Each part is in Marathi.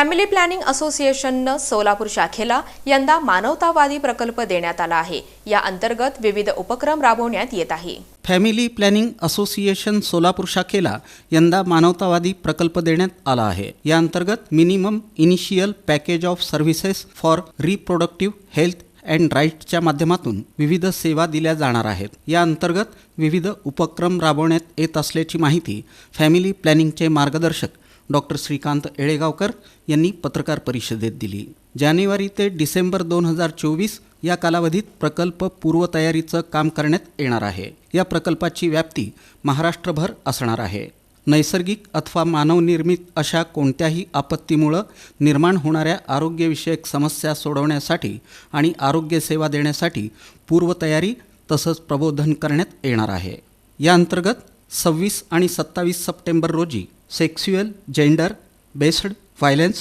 फॅमिली प्लॅनिंग असोसिएशननं सोलापूर शाखेला यंदा मानवतावादी प्रकल्प देण्यात आला आहे. या अंतर्गत विविध उपक्रम राबवण्यात येत आहे. फॅमिली प्लॅनिंग असोसिएशन सोलापूर शाखेला यंदा मानवतावादी प्रकल्प देण्यात आला आहे. या अंतर्गत minimum initial package of services for reproductive health and राईटच्या माध्यमातून विविध सेवा दिल्या जाणार आहेत. या अंतर्गत विविध उपक्रम राबवण्यात येत असल्याची माहिती फॅमिली प्लॅनिंगचे मार्गदर्शक डॉक्टर श्रीकांत येळेगावकर यांनी पत्रकार परिषदेत दिली. जानेवारी ते डिसेंबर दोन हजार चोवीस या कालावधीत प्रकल्प पूर्वतयारीचं काम करण्यात येणार आहे. या प्रकल्पाची व्याप्ती महाराष्ट्रभर असणार आहे. नैसर्गिक अथवा मानवनिर्मित अशा कोणत्याही आपत्तीमुळं निर्माण होणाऱ्या आरोग्यविषयक समस्या सोडवण्यासाठी आणि आरोग्यसेवा देण्यासाठी पूर्वतयारी तसंच प्रबोधन करण्यात येणार आहे. या अंतर्गत सव्वीस आणि सत्तावीस सप्टेंबर रोजी सेक्स्युअल जेंडर बेस्ड व्हायलन्स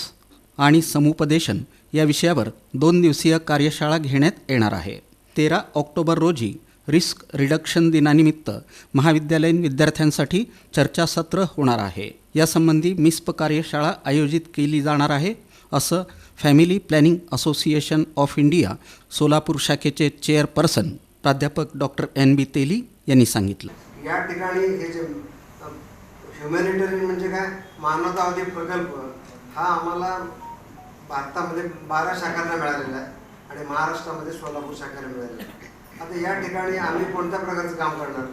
आणि समुपदेशन या विषयावर दोन दिवसीय कार्यशाळा घेण्यात येणार आहे. तेरा ऑक्टोबर रोजी रिस्क रिडक्शन दिनानिमित्त महाविद्यालयीन विद्यार्थ्यांसाठी चर्चासत्र होणार आहे. यासंबंधी मिस्प कार्यशाळा आयोजित केली जाणार आहे असं family planning association of India Solapur शाखेचे चेअरपर्सन प्राध्यापक डॉक्टर एन बी तेली यांनी सांगितलं. या ठिकाणी हे जे ह्युमॅनिटेरियन म्हणजे काय? मानवतावादी प्रकल्प हा आम्हाला भारतामध्ये बारा शाखांना मिळालेला आहे आणि महाराष्ट्रामध्ये सोलापूर शाखांना मिळालेला आहे. आता या ठिकाणी आम्ही कोणत्या प्रकारचं काम करणार?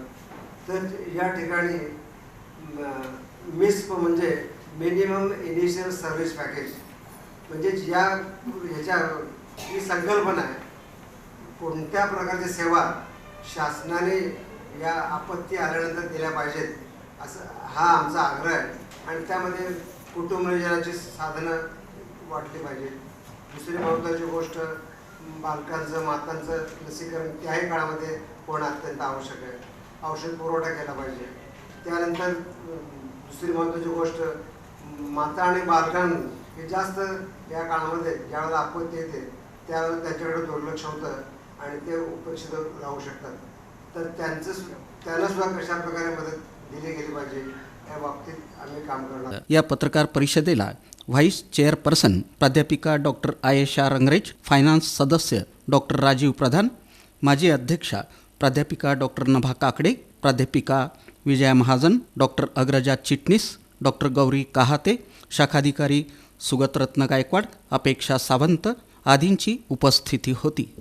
तर या ठिकाणी मिस्प म्हणजे मिनिमम इनिशियल सर्व्हिस पॅकेज. म्हणजे या ह्याच्या ही संकल्पना आहे कोणत्या प्रकारची सेवा शासनाने या आपत्ती आल्यानंतर दिल्या पाहिजेत. असं हा आमचा आग्रह आहे. आणि त्यामध्ये कुटुंब नियोजनाची साधनं वाटली पाहिजेत. दुसरी महत्त्वाची गोष्ट बालकांचं मातांचं लसीकरण त्याही काळामध्ये होणं अत्यंत आवश्यक आहे. औषध पुरवठा केला पाहिजे. त्यानंतर दुसरी महत्त्वाची गोष्ट माता आणि बालकां हे जास्त या काळामध्ये ज्यावेळेला आपत्ती येते त्यावेळेला त्यांच्याकडे दुर्लक्ष होतं आणि ते उपेक्षित राहू शकतात. तर त्यांचं त्यांना सुद्धा कशा प्रकारे मदत दिली गेली पाहिजे या बाबतीत आम्ही काम करणार या पत्रकार परिषदेला व्हाईस चेअरपर्सन प्राध्यापिका डॉक्टर आयेशा रंगरेज फायनान्स सदस्य डॉक्टर राजीव प्रधान माजी अध्यक्षा प्राध्यापिका डॉक्टर नभा काकडे प्राध्यापिका विजया महाजन डॉक्टर अग्रजा चिटणीस डॉक्टर गौरी काहाते शाखाधिकारी सुगतरत्न गायकवाड अपेक्षा सावंत आदींची उपस्थिती होती.